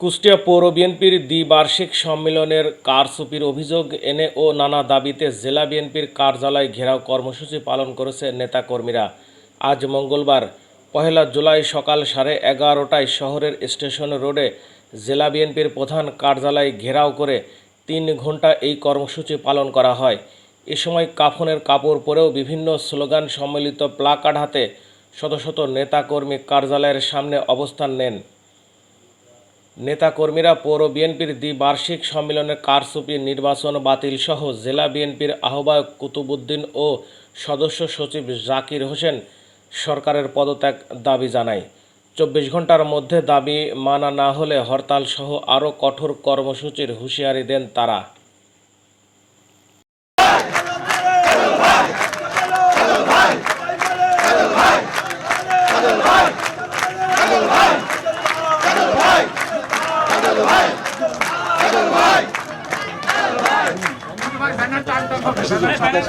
কুষ্টিয়া পৌর বিএনপির দ্বিবার্ষিক সম্মেলনের কারচুপির অভিযোগ এনে ও নানা দাবিতে জেলা বিএনপির কার্যালয় ঘেরাও কর্মসূচি পালন করেছে নেতাকর্মীরা। আজ মঙ্গলবার, পহেলা জুলাই সকাল সাড়ে এগারোটায় শহরের স্টেশন রোডে জেলা বিএনপির প্রধান কার্যালয় ঘেরাও করে তিন ঘণ্টা এই কর্মসূচি পালন করা হয়। এ সময় কাফনের কাপড় পরেও বিভিন্ন স্লোগান সম্মিলিত প্লাকার্ড হাতে শত শত নেতাকর্মী কার্যালয়ের সামনে অবস্থান নেন। নেতাকর্মীরা পৌর বিএনপির দ্বিবার্ষিক সম্মেলনের কারসুপি নির্বাচন বাতিল সহ জেলা বিএনপির আহ্বায়ক কুতুবুদ্দিন ও সদস্য সচিব জাকির হোসেন সরকারের পদত্যাগ দাবি জানায়। চব্বিশ ঘণ্টার মধ্যে দাবি মানা না হলে হরতাল সহ আরও কঠোর কর্মসূচির হুঁশিয়ারি দেন তারা।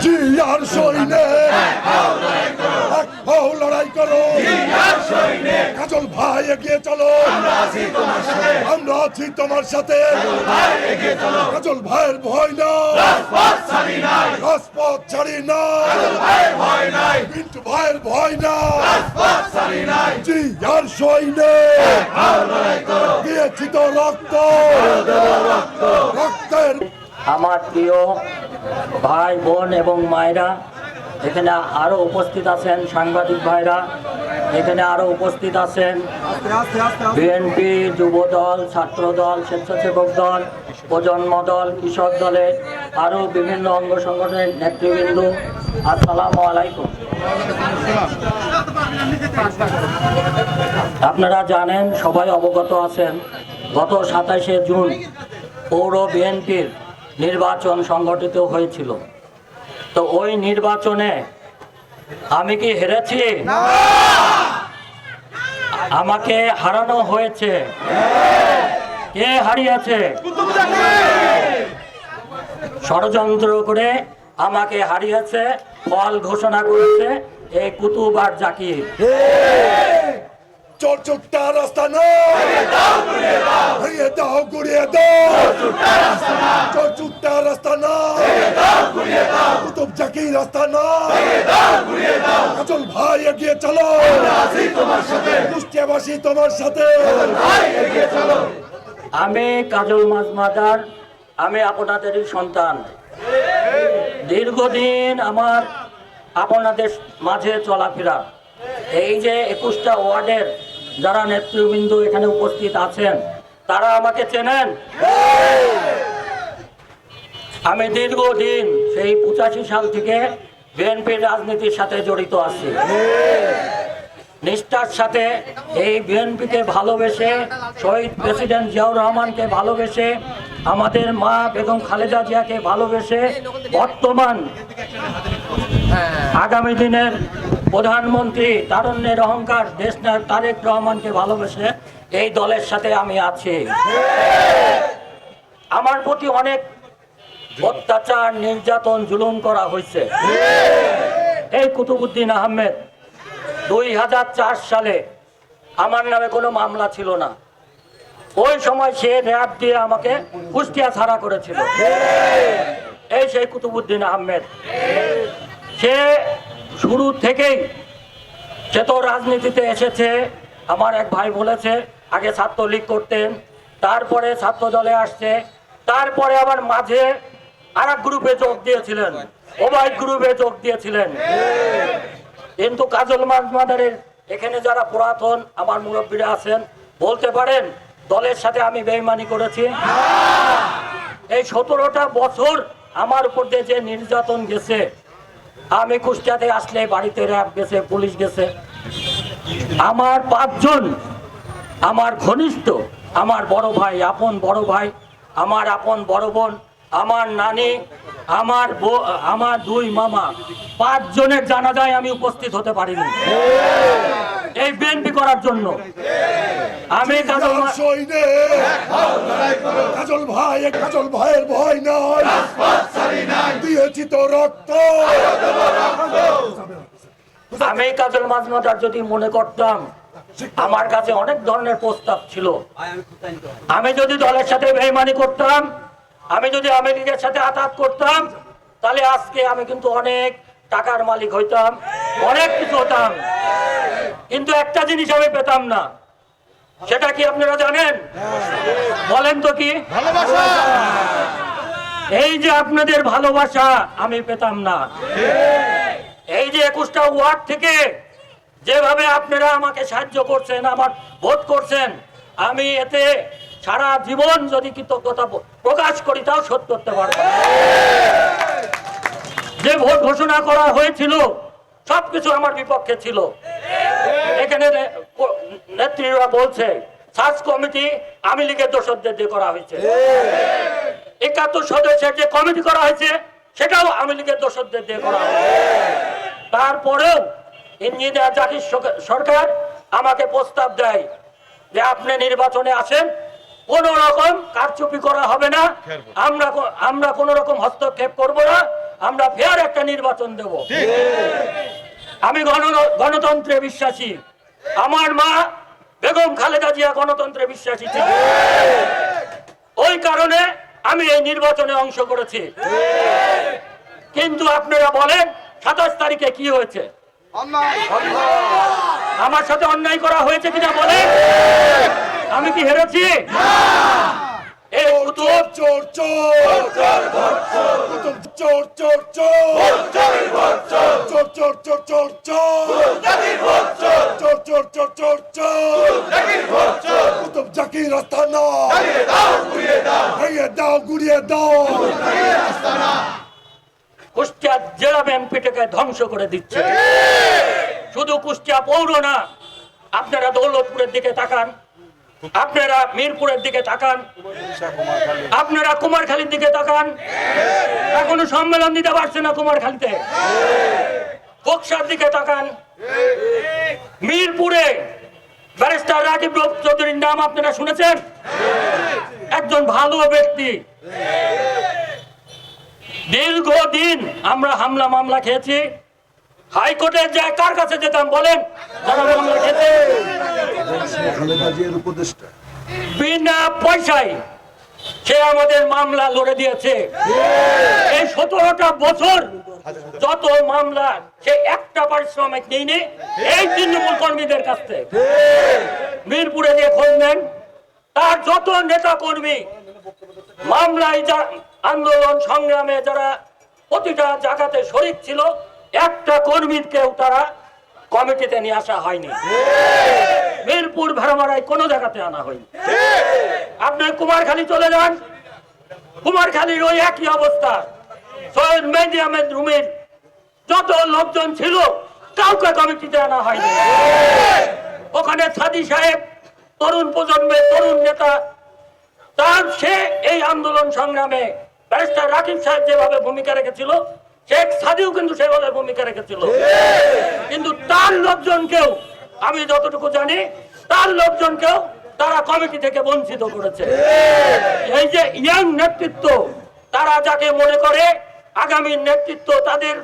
জিয়ার সৈনে লড়াই করো। ভাই এগিয়ে চলো। আমরা আছি তোমার সাথে। কাজল ভাইয়ের ভয় না রাজপথ ছাড়ি না ভাইয়ের ভয় না জিয়ার সৈনে দিয়েছি তো রক্ত। রক্তের আমার প্রিয় ভাই, বোন এবং মায়েরা, এখানে আরও উপস্থিত আছেন সাংবাদিক ভাইরা, এখানে আরও উপস্থিত আছেন বিএনপি যুব দল ছাত্র দল স্বেচ্ছাসেবক দল, প্রজন্ম দল, কৃষক দলের আরও বিভিন্ন অঙ্গ সংগঠনের নেতৃবৃন্দ। আসসালামু আলাইকুম। আপনারা জানেন, সবাই অবগত আছেন, গত সাতাশে জুন পৌর বিএনপির নির্বাচন সংগঠিত হয়েছিল। তো ওই নির্বাচনে আমি কি হেরেছি? আমাকে হারানো হয়েছে। কে হারিয়েছে? ষড়যন্ত্র করে আমাকে হারিয়েছে ফল ঘোষণা করেছে এই কুতুব আর জাকির। চোর চুট্টা রাস্তা না ভেঙে দাও, গুড়িয়ে দাও। চোর চুট্টা রাস্তা না কুতুব জাকি রাস্তা না কাজল ভাই এগিয়ে চলো। কুষ্টিয়াবাসী তোমার সাথে। আমি কাজল মাজমাদার আমি আপনাদেরই সন্তান। দীর্ঘদিন আমার আপনাদের মাঝে চলাফেরা। এই যে একুশটা ওয়ার্ডের যারা নেতৃবৃন্দ এখানে উপস্থিত আছেন, তারা আমাকে চেনেন? আমি দীর্ঘদিন সেই পঁচাশি সাল থেকে বিএনপির রাজনীতির সাথে জড়িত আছি। নিষ্ঠার সাথে এই বিএনপিকে ভালোবেসে, শহীদ প্রেসিডেন্ট জিয়াউর রহমানকে ভালোবেসে, আমাদের মা বেগম খালেদা জিয়াকে ভালোবেসে বর্তমান আগামী দিনের প্রধানমন্ত্রী তারুণ্যের অহংকার দেশনায়ক তারেক রহমানকে ভালোবেসে এই দলের সাথে আমি আছি। আমার প্রতি অনেক অত্যাচার, নির্যাতন, জুলুম করা হয়েছে। এই কুতুবুদ্দিন আহমেদ, দুই হাজার চার সালে আমার নামে কোনো মামলা ছিল না। ওই সময় সে র্যাব দিয়ে আমাকে কুষ্টিয়া ছাড়া করেছিল। এই সেই কুতুবুদ্দিন আহমেদ, সে শুরু থেকেই সে তো রাজনীতিতে এসেছে, আমার এক ভাই বলেছে, আগে ছাত্রলীগ করতেন, তারপরে ছাত্র দলে আসছে, তারপরে আবার মাঝে আর গ্রুপে যোগ দিয়েছিলেন, ওবাই গ্রুপে যোগ দিয়েছিলেন। কিন্তু কাজল মাদারের এখানে যারা পুরাতন, আমার মুরব্বীরা আছেন, বলতে পারেন, দলের সাথে আমি বেইমানি করেছি। এই সতেরোটা বছর আমার উপর দিয়ে যে নির্যাতন গেছে আমি কুষ্টিয়াতে আসলে বাড়িতে র্যাব গেছে, পুলিশ গেছে। আমার পাঁচজন, আমার ঘনিষ্ঠ, আমার বড় ভাই, আপন বড় ভাই, আমার আপন বড় বোন, আমার নানি, আমার আমার দুই মামা, পাঁচজনের জানাজায় আমি উপস্থিত হতে পারিনি। এই বিএনপি করার জন্য। আমি কাজল কাজল ভাই কাজল ভাইয়ের ভয় নয় দিয়েছি তো রক্ত। আমি কাজল মাজমাদার যদি মনে করতাম আমার কাছে অনেক ধরনের প্রস্তাব ছিল। আমি যদি দলের সাথে বেইমানি করতাম আমি যদি আমেরিকার সাথে আঘাত করতাম তাহলে আজকে আমি কিন্তু অনেক টাকার মালিক হইতাম অনেক কিছু হতাম। কিন্তু একটা জিনিস আমি পেতাম না। সেটা কি আপনারা জানেন? বলেন তো কি? এই যে আপনাদের ভালোবাসা আমি পেতাম না। এই যে একুশটা ওয়ার্ড থেকে যেভাবে আপনারা আমাকে সাহায্য করছেন আমার ভোট করছেন আমি এতে সারা জীবন যদি কৃতজ্ঞতা প্রকাশ করি তাও শোধ করতে পারব। যে ভোট ঘোষণা করা হয়েছিল সবকিছু আমার বিপক্ষে ছিল। এখানে নেত্রীরা বলছে সার্চ কমিটি আমি লীগের দোষদের দিয়ে করা হয়েছে। একাত্তর সদস্যের যে কমিটি করা হয়েছে সেটাও আমি লীগের দোষদের দিয়ে করা হয়েছে। তারপরেও ইঞ্জিনিয়ার জাকির সরকার আমাকে প্রস্তাব দেয় যে আপনি নির্বাচনে আসেন কোন রকম কারচুপি করা হবে না। আমরা আমরা কোন রকম হস্তক্ষেপ করব না। আমরা ফেয়ার একটা নির্বাচন দেব। আমি গণতন্ত্রে বিশ্বাসী। আমার মা বেগম খালেদা জিয়া গণতন্ত্রে বিশ্বাসী ছিল। ওই কারণে আমি এই নির্বাচনে অংশ করেছি। কিন্তু আপনারা বলেন, সাতাশ তারিখে কি হয়েছে? আমার সাথে অন্যায় করা হয়েছে কিনা বলেন? আমি কি হেরেছি? চোর চোর চোর। চোর চোর চোর চোর চোর। চোর চোর চোর চোর চোর। চোর চোর কুতুব জাকির আস্তানা। ভেঙে দাও গুড়িয়ে দাও। কুষ্টিয়া জেলা বিএনপিটাকে ধ্বংস করে দিচ্ছে। শুধু কুষ্টিয়া পৌর না আপনারা দৌলতপুরের দিকে তাকান। আপনারা মিরপুরের দিকে তাকান। আপনারা কুমারখালীর দিকে তাকান। এখনও সম্মেলন দিতে পারছে না কুমারখালীতে। বক্সার দিকে তাকান। মিরপুরে ব্যারিস্টার রাকিব চৌধুরীর নাম আপনারা শুনেছেন? একজন ভালো ব্যক্তি। দীর্ঘদিন আমরা হামলা মামলা খেয়েছি। কার কাছে যেতাম, বলেন। বিনা পয়সায় সে আমাদের মামলা বছর সে একটা এই তৃণমূল কর্মীদের মিরপুরে যে খুঁজবেন তার যত নেতা কর্মী মামলায় আন্দোলন, সংগ্রামে যারা প্রতিটা জায়গাতে শরিক ছিল একটা কর্মীকেও তারা কমিটিতে নিয়ে আসা হয়নি। মিরপুর ভেড়ামারায় কোনো জায়গাতে আনা হয়নি। আপনি কুমারখালী চলে যান। কুমারখালীর ওই একই অবস্থা। সৈয়দ মেহেদি আহমেদ রুমির যত লোকজন ছিল, কাউকে কমিটিতে আনা হয়নি। ওখানে সাদি সাহেব, তরুণ প্রজন্মের তরুণ নেতা, তার সে এই আন্দোলন সংগ্রামে ব্যারিস্টার রাকিব সাহেব যেভাবে ভূমিকা রেখেছিল শেখ সাদিও কিন্তু সেভাবে ভূমিকা রেখেছিল। কিন্তু তার লোকজনকেও আমি যতটুকু জানি তার লোকজনকেও তারা কমিটি থেকে বঞ্চিত করেছে। এই যে ইয়াং নেতৃত্ব তারা যাকে মনে করে আগামী নেতৃত্ব তাদের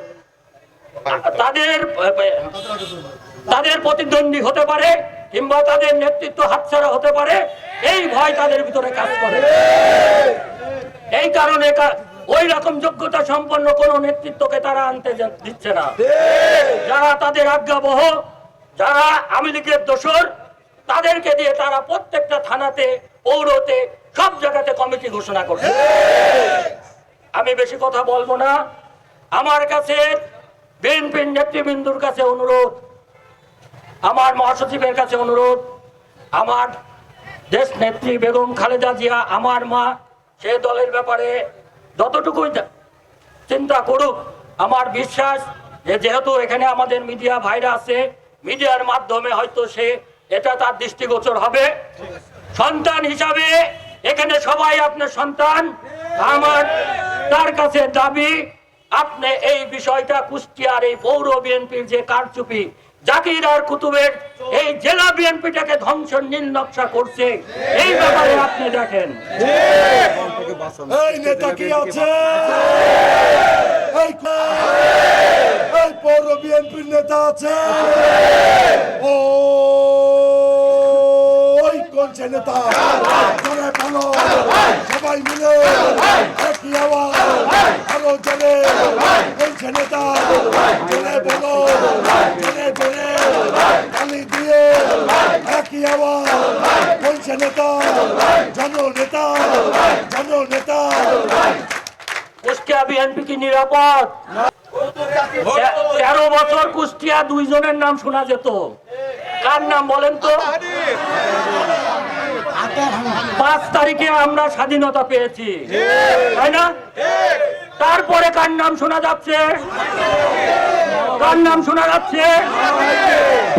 তাদের তাদের প্রতিদ্বন্দ্বী হতে পারে কিংবা তাদের নেতৃত্ব হাতছাড়া হতে পারে এই ভয় তাদের ভিতরে কাজ করে। এই কারণে কা- ওই রকম যোগ্যতা সম্পন্ন কোন নেতৃত্বকে তারা আনতে দিচ্ছে না। যারা তাদের আজ্ঞাবহ যারা আওয়ামী লীগের দোসর তাদেরকে দিয়ে তারা প্রত্যেকটা থানাতে পৌরতে সব জায়গাতে কমিটি ঘোষণা করছে আমি বেশি কথা বলব না। আমার কাছে বিএনপির নেতৃবৃন্দুর কাছে অনুরোধ আমার মহাসচিবের কাছে অনুরোধ আমার দেশ নেত্রী বেগম খালেদা জিয়া আমার মা সে দলের ব্যাপারে যতটুকুই চিন্তা করুক, আমার বিশ্বাস যে যেহেতু এখানে আমাদের মিডিয়া ভাইরা আছে, মিডিয়ার মাধ্যমে হয়তো সে এটা তার দৃষ্টিগোচর হবে। সন্তান হিসাবে এখানে সবাই আপনার সন্তান। আমার, তার কাছে দাবি, আপনি এই বিষয়টা কুষ্টিয়ার এই পৌর বিএনপির যে কারচুপি, জাকির আর কুতুবের এই জেলা বিএনপিটাকে ধ্বংস নীল নকশা করছে। এই ব্যাপারে আপনি দেখেন। এই নেতা কি আছে? এই এই পৌর বিএনপির নেতা আছে? ও বলছে নেতা? জোরে বলো সবাই মিলে একই আওয়াজ। জোরে বলছে, নেতা জোরে বলো। জোরে জোরে তালি দিয়ে একই আওয়াজ। বলছে, নেতা, জন নেতা জন নেতা। কুষ্টিয়া বিএনপি কি নিরাপদ? তেরো বছর কুষ্টিয়া দুইজনের নাম শোনা যেত। কার নাম বলেন তো? পাঁচ তারিখে আমরা স্বাধীনতা পেয়েছি। তাই না? তারপরে কার নাম শোনা যাচ্ছে? কার নাম শোনা যাচ্ছে?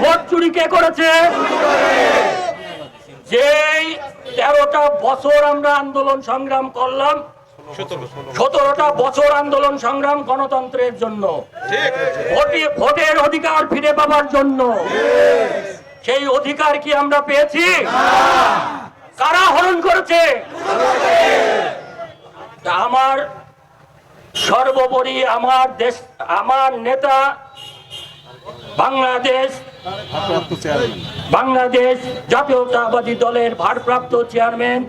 ভোট চুরি কে করেছে? যেই তেরোটা বছর আমরা আন্দোলন সংগ্রাম করলাম, সতেরোটা বছর আন্দোলন সংগ্রাম গণতন্ত্রের জন্য, ভোটে- ভোটের অধিকার ফিরে পাবার জন্য, সেই অধিকার কি আমরা পেয়েছি? কারা হরণ করেছে? আমার সর্বোপরি আমার দেশ, আমার নেতা বাংলাদেশ বাংলাদেশ জাতীয়তাবাদী দলের ভারপ্রাপ্ত চেয়ারম্যান,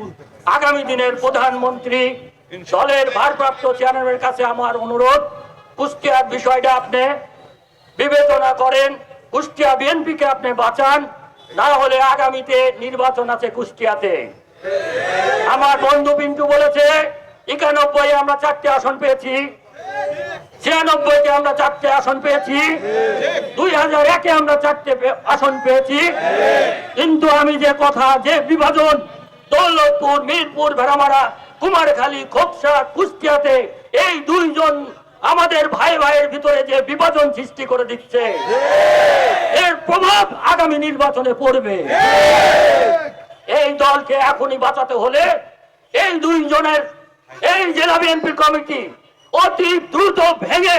আগামী দিনের প্রধানমন্ত্রী দলের ভারপ্রাপ্ত চেয়ারম্যানের কাছে আমার অনুরোধ, কুষ্টিয়ার বিষয়টা আপনি বিবেচনা করেন, কুষ্টিয়া বিএনপিকে আপনি বাঁচান, না হলে আগামীতে নির্বাচন আছে কুষ্টিয়াতে। আমার বন্ধু পিন্টু বলেছে একানব্বই আমরা চারটে আসন পেয়েছি। ছিয়ানব্বইতে আমরা চারটে আসন পেয়েছি। দুই হাজার একে আমরা চারটে আসন পেয়েছি। কিন্তু আমি যে কথা, যে বিভাজন, দৌলতপুর, মিরপুর, ভেড়ামারা, কুমারখালী, খোপসা, কুষ্টিয়াতে এই দুইজন আমাদের ভাই ভাইয়ের ভিতরে যে বিভাজন সৃষ্টি করে দিচ্ছে, এর প্রভাব আগামী নির্বাচনে পড়বে। এই দলকে এখনই বাঁচাতে হলে এই দুইজনের এই জেলা বিএনপি কমিটি অতি দ্রুত ভেঙে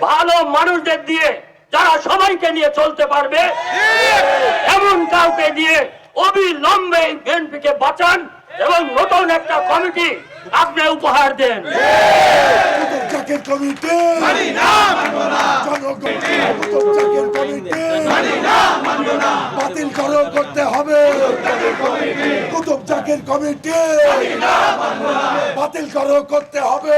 ভালো মানুষদের দিয়ে যারা সবাইকে নিয়ে চলতে পারবে, এমন কাউকে দিয়ে অবিলম্বে বিএনপিকে বাঁচান এবং নতুন একটা কমিটি আপনি উপহার দেন। জাকের কমিটি। জনগণ জাকের কমিটি। বাতিল করো করতে হবে। কুতুব জাকের কমিটি। বাতিল করো করতে হবে।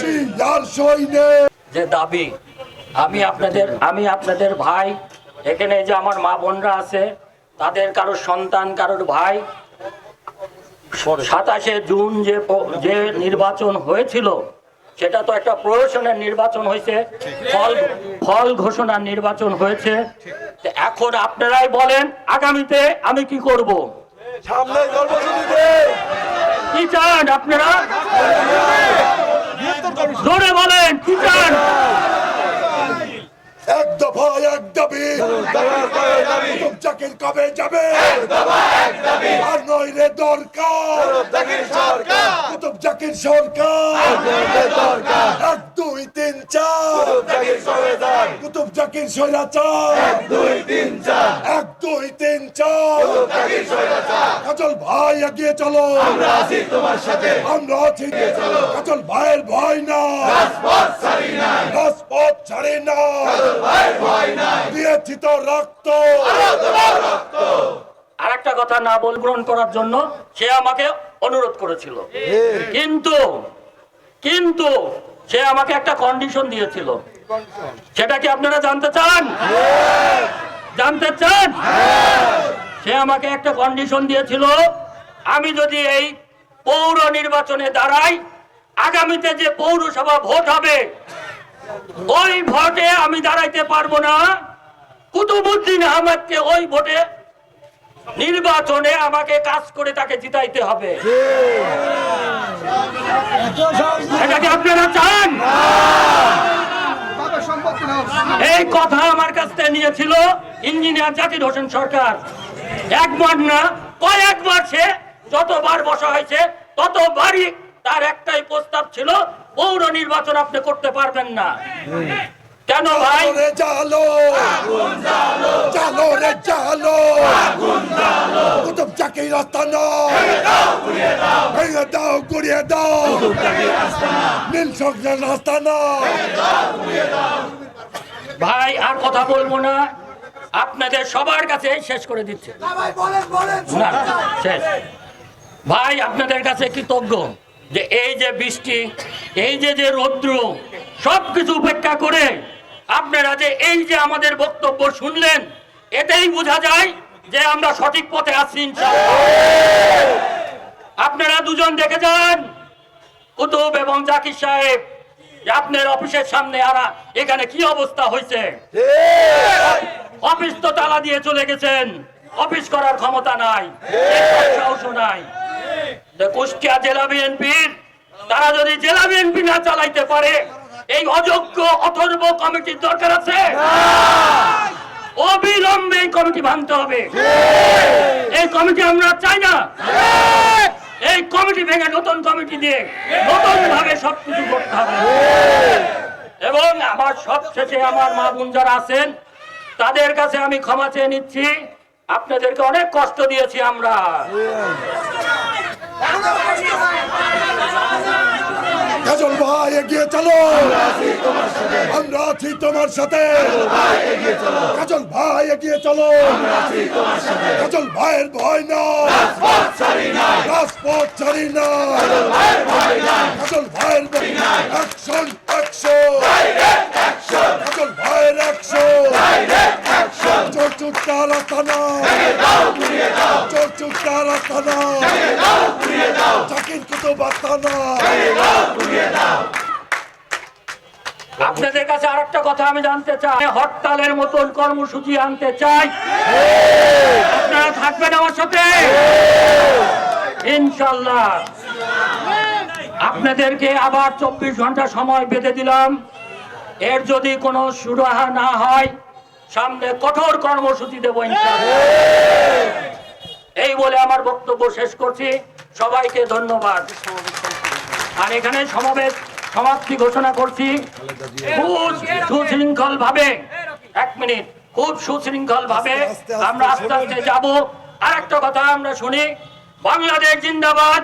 জি আর সৈনে যে দাবি আমি আপনাদের আমি আপনাদের ভাই এখানে যে আমার মা বোনরা আছে তাদের কারোর সন্তান কারোর ভাই সাতাশে জুন যে যে নির্বাচন হয়েছিল সেটা তো একটা প্রহসনের নির্বাচন হয়েছে ফল ফল ঘোষণার নির্বাচন হয়েছে। এখন আপনারাই বলেন আগামীতে আমি কি করব? সামনে কি চান আপনারা? জোরে বলেন কি চান? এক দফা এক দাবি। জাকির কবে যাবে। আর নয় রে দরকার কুতুব জাকির সরকার। এক দুই তিন চার। কুতুব জাকির স্বৈরাচার। এক দুই তিন চার। কাজল ভাই এগিয়ে চলো। আমরা আছি তোমার সাথে। আমরা আছি। কাজল ভাইয়ের ভয় না রাজপথ ছাড়ি না দিয়েছি তো রক্ত। আর একটা কথা না বল গ্রহণ করার জন্য সে আমাকে অনুরোধ করেছিল। কিন্তু কিন্তু সে আমাকে একটা কন্ডিশন দিয়েছিল। সেটা কি আপনারা জানতে চান? জানতে চান? সে আমাকে একটা কন্ডিশন দিয়েছিল আমি যদি এই পৌর নির্বাচনে দাঁড়াই আগামীতে যে পৌরসভা ভোট হবে ওই ভোটে আমি দাঁড়াইতে পারব না। কুতুবুদ্দিন আহমেদকে ওই ভোটে নির্বাচনে আমাকে কাজ করে তাকে জিতাইতে হবে। আপনারা চান? এই কথা আমার কাছ থেকে নিয়েছিল ইঞ্জিনিয়ার জাকির হোসেন সরকার। একবার না কয়েকবার সে যতবার বসা হয়েছে ততবারই তার একটাই প্রস্তাব ছিল পৌর নির্বাচন আপনি করতে পারবেন না। কেন ভাই? রে জালো জালো রে জালো কুতুব চাকি রাস্তা না ভেঙে দাও গুড়িয়ে দাও। নীল সঙ্গের রাস্তা না ভাই আর কথা বলব না। আপনাদের সবার কাছে শেষ করে দিচ্ছে। না, শেষ। ভাই আপনাদের কাছে কৃতজ্ঞ যে এই যে বৃষ্টি এই যে যে রৌদ্র সব কিছু উপেক্ষা করে আপনারা যে এই যে আমাদের বক্তব্য শুনলেন, এতেই বোঝা যায় যে আমরা সঠিক পথে আছি আপনারা দুজন দেখে যান, কুতুব এবং জাকির সাহেব আপনার অফিসের সামনে আর এখানে কি অবস্থা হয়েছে? অফিস তো তালা দিয়ে চলে গেছেন, অফিস করার ক্ষমতা নাই নাই। কুষ্টিয়া জেলা বিএনপির, তারা যদি জেলা বিএনপি না চালাইতে পারে এই অযোগ্য অথর্ব কমিটির দরকার আছে? অবিলম্বে এই কমিটি ভাঙতে হবে। এই কমিটি আমরা চাই না। এই কমিটি ভেঙে নতুন কমিটি দিয়ে নতুন ভাবে সবকিছু করতে হবে। এবং আমার সবশেষে আমার মা বোন যারা আছেন তাদের কাছে আমি ক্ষমা চেয়ে নিচ্ছি। আপনাদেরকে অনেক কষ্ট দিয়েছি আমরা। কাজল ভাই, এগিয়ে চলো। আমরা আছি তোমার সাথে। কাজল ভাই, এগিয়ে চলো। কাজল ভাইয়ের ভয় না। রাজপথ ছাড়ি না। কাজল ভাইয়ের অ্যাকশন অ্যাকশন কাজল ভাইয়ের আপনাদের কাছে আরেকটা কথা আমি জানতে চাই। হরতালের মতন কর্মসূচি আনতে চাই। আপনারা থাকবেন আমার সাথে? ইনশাল্লাহ। আপনাদেরকে আবার চব্বিশ ঘণ্টা সময় বেঁধে দিলাম। এর যদি কোনো সুরাহা না হয় সামনে কঠোর কর্মসূচি দেবো এই বলে আমার বক্তব্য শেষ করছি। সবাইকে ধন্যবাদ। আর এখানে সমাবেশ সমাপ্তি ঘোষণা করছি। খুব সুশৃঙ্খল ভাবে এক মিনিট খুব সুশৃঙ্খল ভাবে আমরা আস্তে আস্তে যাব। আর একটা কথা আমরা শুনি বাংলাদেশ জিন্দাবাদ।